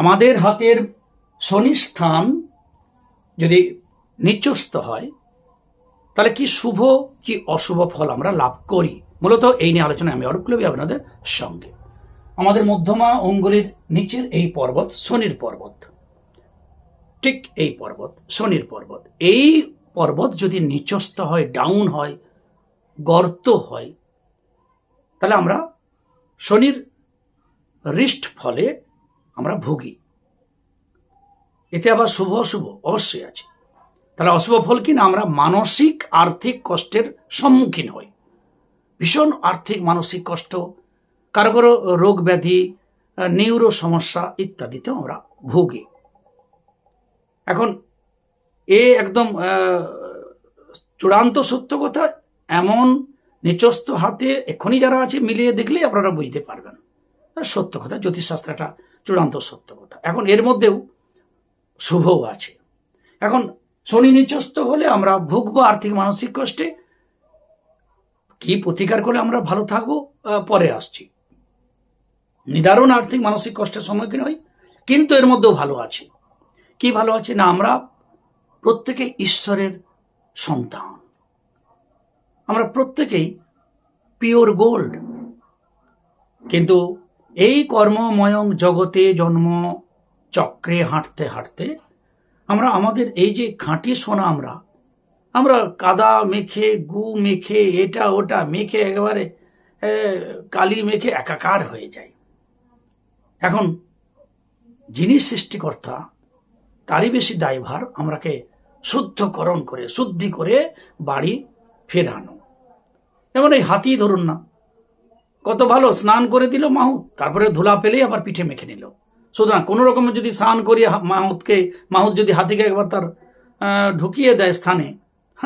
আমাদের হাতের শনি স্থান যদি নিচস্ত হয়, তাহলে কি শুভ, কি অশুভ ফল আমরা লাভ করি? মূলত এই নিয়ে আলোচনা আমি অরূপ করবি আপনাদের সঙ্গে। আমাদের মধ্যমা অঙ্গুলির নিচের এই পর্বত শনির পর্বত। ঠিক এই পর্বত, শনির পর্বত। এই পর্বত যদি নিচস্ত হয়, ডাউন হয়, গর্ত হয়, তাহলে আমরা শনির রিষ্ট ফলে আমরা ভুগি। এতে আবার শুভ অশুভ অবশ্যই আছে। তাহলে অশুভ ফল কিনা আমরা মানসিক, আর্থিক কষ্টের সম্মুখীন হই। ভীষণ আর্থিক, মানসিক কষ্ট, কারও কারও রোগ ব্যাধি, নিউরো সমস্যা ইত্যাদিতেও আমরা ভুগি। এখন এ একদম চূড়ান্ত সত্য কথা, এমন নিচস্থ হাতে এখনই যারা আছে মিলিয়ে দেখলেই আপনারা বুঝতে পারবেন। সত্য কথা জ্যোতিষশাস্ত্র একটা চূড়ান্ত সত্য কথা। এখন এর মধ্যেও শুভও আছে। এখন শনি নিচস্থ হলে আমরা ভুগবো আর্থিক মানসিক কষ্টে। কি প্রতিকার করে আমরা ভালো থাকব? পরে আসছি। নিদারুণ আর্থিক মানসিক কষ্টের সম্মুখীন হই, কিন্তু এর মধ্যেও ভালো আছে। কি ভালো আছে? না, আমরা প্রত্যেকে ঈশ্বরের সন্তান। আমরা প্রত্যেকেই পিওর গোল্ড। কিন্তু এই কর্মময়ং জগতে জন্ম চক্রে হাঁটতে হাঁটতে আমরা আমাদের এই যে খাঁটি সোনা আমরা আমরা কাদা মেখে, গু মেখে, এটা ওটা মেখে একেবারে কালি মেখে একাকার হয়ে যায় এখন যিনি সৃষ্টিকর্তা, তারই বেশি দায়ভার আমরাকে শুদ্ধকরণ করে, শুদ্ধি করে বাড়ি ফেরানো। যেমন এই হাতি ধরুন না কত ভালো, স্নান করে দিল মাহুত, তারপরে ধুলা পেলেই আবার পিঠে মেখে নিল। সুতরাং কোনো রকমের যদি স্নান করিয়ে হা- মাহুতকে, মাহুত যদি হাতিকে একবার তার ঢুকিয়ে দেয় স্থানে,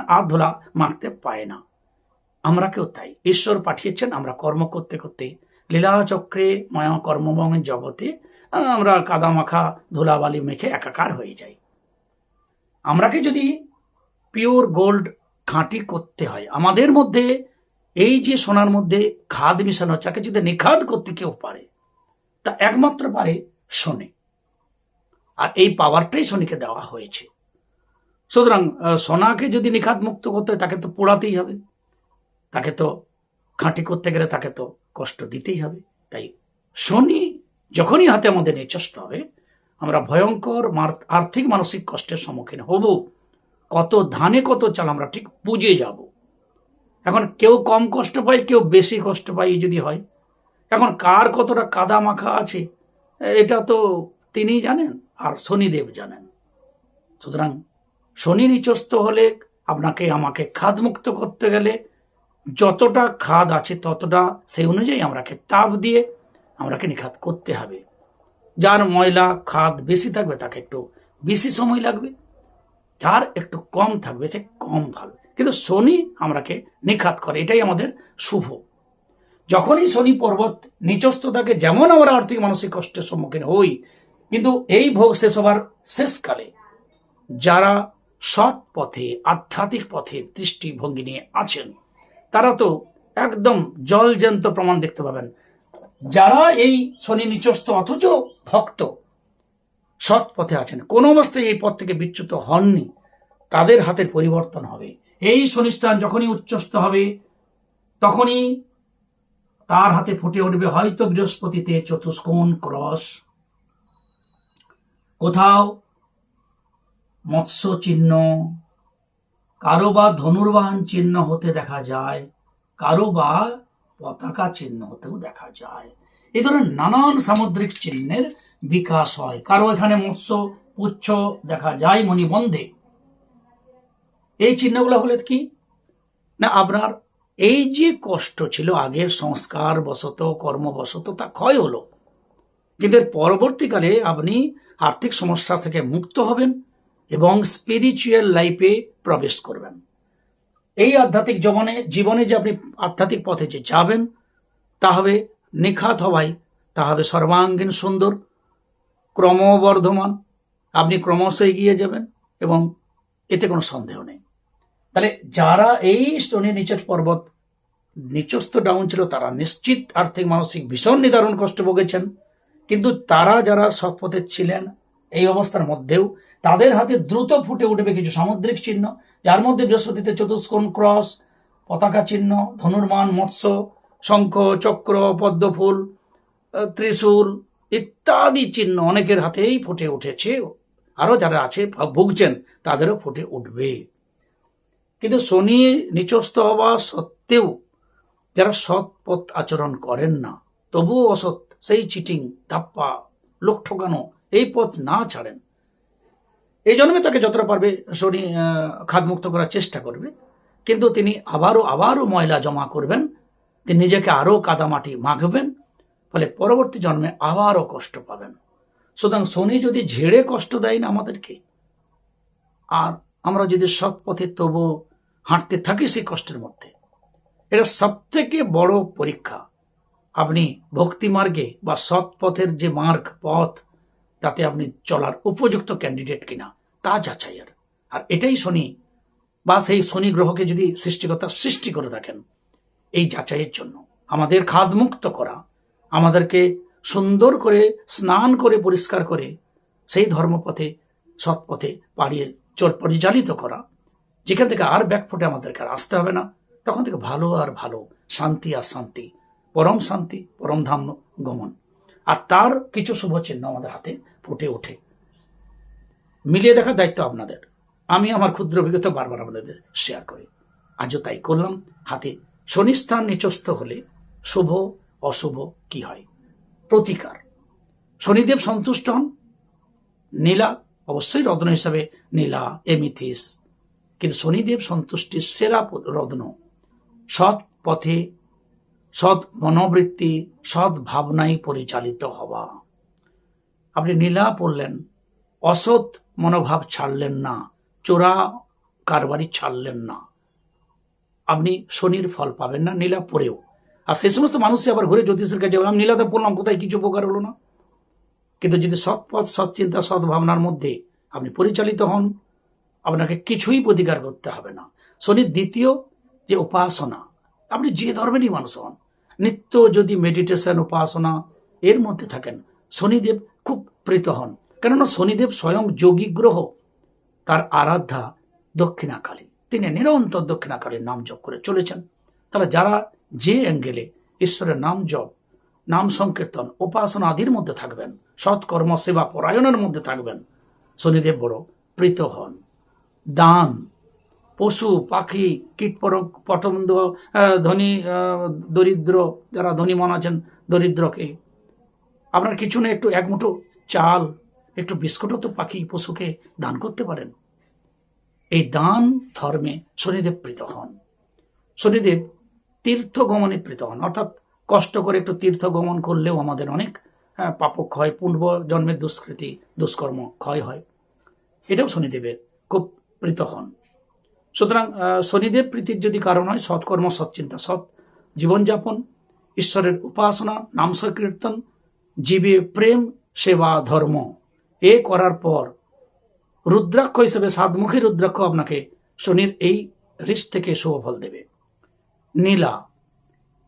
আর ধুলা মাখতে পায় না। আমরা কেউ তাই। ঈশ্বর পাঠিয়েছেন, আমরা কর্ম করতে করতে লীলা চক্রে মায়া কর্মবঙ্গের জগতে আমরা কাদা মাখা ধুলাবালি মেখে একাকার হয়ে যাই। আমরাকে যদি পিওর গোল্ড খাঁটি করতে হয়, আমাদের মধ্যে এই যে সোনার মধ্যে খাদ মিশানো চাকে যদি নিখাদ করতে কেউ পারে, তা একমাত্র পারে শনি। আর এই পাওয়ারটাই শনিকে দেওয়া হয়েছে। সুতরাং সোনাকে যদি নিখাদ মুক্ত করতে হয়, তাকে তো পোড়াতেই হবে। তাকে তো খাঁটি করতে গেলে তাকে তো কষ্ট দিতেই হবে। তাই শনি যখনই হাতে আমাদের নিচস্ত হবে, আমরা ভয়ঙ্কর আর্থিক মানসিক কষ্টের সম্মুখীন হব। কত ধানে কত চাল, আমরা ঠিক বুঝে যাব। এখন কেউ কম কষ্ট পায়, কেউ বেশি কষ্ট পায় যদি হয়। এখন কার কতটা কাদা মাখা আছে, এটা তো তিনিই জানেন, আর শনিদেব জানেন। সুতরাং শনি নিচস্ত হলে আপনাকে, আমাকে খাদমুক্ত করতে গেলে যতটা খাদ আছে ততটা সেই অনুযায়ী আমরাকে তাপ দিয়ে আমরাকে নিখাত করতে হবে। যার ময়লা খাদ বেশি থাকবে, তাকে একটু বেশি সময় লাগবে। যার একটু কম থাকবে, সে কম ভালো। কিন্তু শনি আমরাকে নিখাত করে, এটাই আমাদের শুভ। যখনই শনি পর্বত নিচস্থ থাকে, যেমন আমরা আর্থিক মানসিক কষ্টের সম্মুখীন হই, কিন্তু এই ভোগ শেষ হবার শেষকালে যারা সৎ পথে, আধ্যাত্মিক পথে দৃষ্টিভঙ্গি নিয়ে আছেন, তারা তো একদম জলজন্ত প্রমাণ দেখতে পাবেন। যারা এই শনি নিচস্থ অথচ ভক্ত, সৎ পথে আছেন, কোনো অবস্থায় এই পথ থেকে বিচ্যুত হননি, তাদের হাতের পরিবর্তন হবে। এই শনিস্থান যখনই উচ্চস্থ হবে, তখনই তার হাতে ফুটে উঠবে হয়তো বৃহস্পতিতে চতুষ্কোণ ক্রস। কোথাও মৎস্য চিহ্ন কারও বা ধনুর্বাহন চিহ্ন হতে দেখা যায়, কারও বা পতাকা চিহ্ন হতেও দেখা যায়। এ ধরনের নানান সামুদ্রিক চিহ্নের বিকাশ হয়। কারও এখানে মৎস্য, পুচ্ছ দেখা যায় মণিবন্ধে। এই চিহ্নগুলো হলে কি? না, আপনার এই যে কষ্ট ছিল আগের সংস্কার বশত কর্মবশত, তা ক্ষয় হলো। কিন্তু এর পরবর্তীকালে আপনি আর্থিক সমস্যা থেকে মুক্ত হবেন এবং স্পিরিচুয়াল লাইফে প্রবেশ করবেন। এই আধ্যাত্মিক জীবনে জীবনে যে আপনি আধ্যাত্মিক পথে যে যাবেন, তা হবে নিখাত হওয়াই তা হবে সর্বাঙ্গীন সুন্দর, ক্রমবর্ধমান। আপনি ক্রমশ এগিয়ে যাবেন এবং এতে কোনো সন্দেহ নেই। তাহলে যারা এই স্টোনের নিচের পর্বত, নিচস্থ ডাউন ছিল, তারা নিশ্চিত আর্থিক, মানসিক ভীষণ নিদারুণ কষ্ট ভোগেছেন। কিন্তু তারা যারা সৎপথে ছিলেন, এই অবস্থার মধ্যেও তাদের হাতে দ্রুত ফুটে উঠবে কিছু সামুদ্রিক চিহ্ন। যার মধ্যে বৃহস্পতিতে চতুষ্কোণ ক্রস, পতাকা চিহ্ন, ধনুর্মান, মৎস্য, শঙ্খ, চক্র, পদ্মফুল ত্রিশূল ইত্যাদি চিহ্ন অনেকের হাতেই ফুটে উঠেছে। আরও যারা আছে ভুগছেন, তাদেরও ফুটে উঠবে। কিন্তু শনি নিচস্থ হওয়া সত্ত্বেও যারা সৎ পথ আচরণ করেন না, তবুও অসৎ, সেই চিটিং, ধাপ্পা, লোক ঠকানো, এই পথ না ছাড়েন। এই জন্মে তাকে যতটা পারবে শনি খাদমুক্ত করার চেষ্টা করবে। কিন্তু তিনি আবারও আবারও ময়লা জমা করবেন। তিনি নিজেকে আরও কাদামাটি মাখবেন, ফলে পরবর্তী জন্মে আবারও কষ্ট পাবেন। সুতরাং শনি যদি ঝেড়ে কষ্ট দেয় না আমাদেরকে, আর আমরা যদি সৎ পথে তবু হাঁটতে থাকি সেই কষ্টের মধ্যে। এটা সব থেকে বড় পরীক্ষা। আপনি ভক্তি মার্গে বা সৎ পথের যে মার্গ, পথ, তাতে আপনি চলার উপযুক্ত ক্যান্ডিডেট কিনা, তা যাচাইয়ের আর। এটাই শনি বা সেই শনি গ্রহকে যদি সৃষ্টিকর্তা সৃষ্টি করে থাকেন, এই যাচাইয়ের জন্য। আমাদের খাদমুক্ত করা, আমাদেরকে সুন্দর করে স্নান করে পরিষ্কার করে সেই ধর্মপথে, সৎপথে পাড়িয়ে চল পরিচালিত করা যেখান থেকে আর ব্যাকফুটে আমাদেরকে আর আসতে হবে না, তখন থেকে ভালো আর ভালো, শান্তি আর শান্তি, পরম শান্তি, পরম ধাম গমন। আর তার কিছু শুভ চিহ্ন আমাদের হাতে ফুটে ওঠে। মিলিয়ে দেখার দায়িত্ব আপনাদের। আমি আমার ক্ষুদ্র অভিজ্ঞতা বারবার আপনাদের শেয়ার করি। আজও তাই করলাম। হাতে শনিস্থান নিচস্থ হলে শুভ, অশুভ কি হয়? প্রতিকার। শনিদেব সন্তুষ্ট হন। নীলা, অবশ্যই রত্ন হিসাবে নীলা, এমিথিস কিন্তু শনিদেব সন্তুষ্টির সেরা রত্ন। সৎ পথে, সৎ মনোবৃত্তি, সৎ ভাবনায় পরিচালিত হওয়া। আপনি নীলা পড়লেন, অসৎ মনোভাব ছাড়লেন না, চোরা কারবারি ছাড়লেন না। আপনি শনির ফল পাবেন না, নীলা পড়েও। আর সেই সমস্ত মানুষই আবার ঘুরে জ্যোতিষের কাছে বললাম নীলাতে পড়লাম কোথায় কিছু উপকার হলো না? কিন্তু যদি সৎ পথ, সৎ চিন্তা, সৎ ভাবনার মধ্যে আপনি পরিচালিত হন আপনাকে কিছুই প্রতিকার করতে হবে না। শনির দ্বিতীয় যে উপাসনা, আপনি যে ধর্মেরই মানুষ হন, নিত্য যদি মেডিটেশন উপাসনা এর মধ্যে থাকেন, শনিদেব খুব প্রীত হন। কেননা শনিদেব স্বয়ং যোগী গ্রহ, তার আরাধ্যা দক্ষিণাকালী। তিনি নিরন্তর দক্ষিণাকালীর নাম জপ করে চলেছেন। তাহলে যারা যে অ্যাঙ্গেলে ঈশ্বরের নাম জপ, নাম সংকীর্তন, উপাসনা আদির মধ্যে থাকবেন, সৎকর্ম, সেবা পরায়ণের মধ্যে থাকবেন, শনিদেব বড় প্রীত হন। দান পশু পাখি কীট পতঙ্গ ধনী দরিদ্র যারা ধনী মন আছেন দরিদ্রকে। আপনার কিছু না একটু এক মুঠো চাল একটু বিস্কুটও তো পাখি পশুকে দান করতে পারেন। এই দান ধর্মে শনিদেব প্রীত হন। শনিদেব তীর্থ গমনে প্রীত হন। অর্থাৎ কষ্ট করে একটু তীর্থ গমন করলেও আমাদের অনেক আহ, পাপ ক্ষয় পূর্ব জন্মের দুষ্কৃতি দুষ্কর্ম ক্ষয় হয়। এটাও শনিদেবের খুব প্রীত হন। সুতরাং শনিদেব প্রীতির যদি কারণ হয়, সৎকর্ম, সৎচিন্তা, সৎ জীবনযাপন, ঈশ্বরের উপাসনা, নাম সংকীর্তন, জীবে প্রেম, সেবা, ধর্ম, এ করার পর রুদ্রাক্ষ হিসেবে সাতমুখী রুদ্রাক্ষ আপনাকে শনির এই ঋষ থেকে শুভ ফল দেবে। নীলা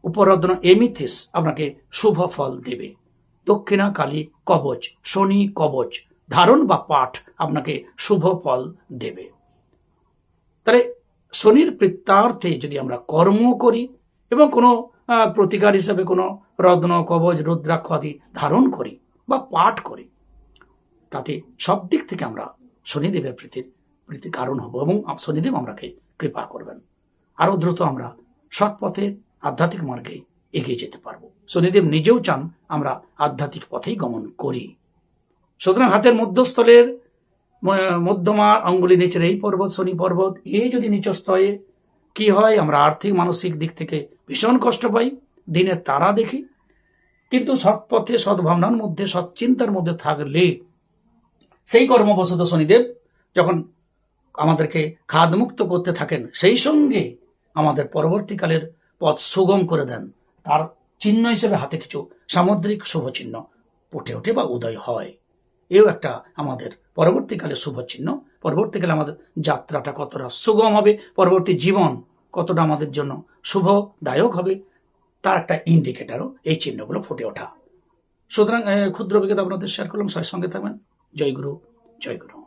উপরত্ন এমিথিস আপনাকে শুভ ফল দেবে। দক্ষিণা, কালী, কবচ, শনি, কবচ, ধারণ বা পাঠ আপনাকে শুভ ফল দেবে। তাহলে শনির প্রত্যার্থে যদি আমরা কর্ম করি এবং কোনো প্রতিকার হিসাবে কোনো রত্ন কবচ রুদ্রাক্ষ আদি ধারণ করি বা পাঠ করি, তাতে সব দিক থেকে আমরা শনিদেবের প্রীতির প্রীতি কারণ হব এবং শনিদেব আমরাকে কৃপা করবেন। আরও দ্রুত আমরা সৎ পথে আধ্যাত্মিক মার্গে এগিয়ে যেতে পারব। শনিদেব নিজেও চান আমরা আধ্যাত্মিক পথেই গমন করি। সুতরাং হাতের মধ্যস্থলের মধ্যমা অঙ্গুলি নিচের এই পর্বত, শনি পর্বত এই যদি নিচস্থ হয়ে কি হয়, আমরা আর্থিক, মানসিক দিক থেকে ভীষণ কষ্ট পাই দিনের তারা দেখি। কিন্তু সৎ পথে সৎ ভাবনার মধ্যে সৎ চিন্তার মধ্যে থাকলে সেই কর্মবশত শনিদেব যখন আমাদেরকে খাদমুক্ত করতে থাকেন, সেই সঙ্গে আমাদের পরবর্তীকালের পথ সুগম করে দেন। তার চিহ্ন হিসেবে হাতে কিছু সামুদ্রিক শুভ চিহ্ন, ফুটে ওঠে বা উদয় হয়। এও একটা আমাদের পরবর্তীকালে শুভ চিহ্ন পরবর্তীকালে আমাদের যাত্রাটা কতটা সুগম হবে, পরবর্তী জীবন কতটা আমাদের জন্য শুভদায়ক হবে, তার একটা ইন্ডিকেটারও এই চিহ্নগুলো ফুটে ওঠা। সুতরাং ক্ষুদ্র অভিজ্ঞতা আপনাদের শেয়ার করলাম, সবাই সঙ্গে থাকবেন। জয় গুরু জয় গুরু।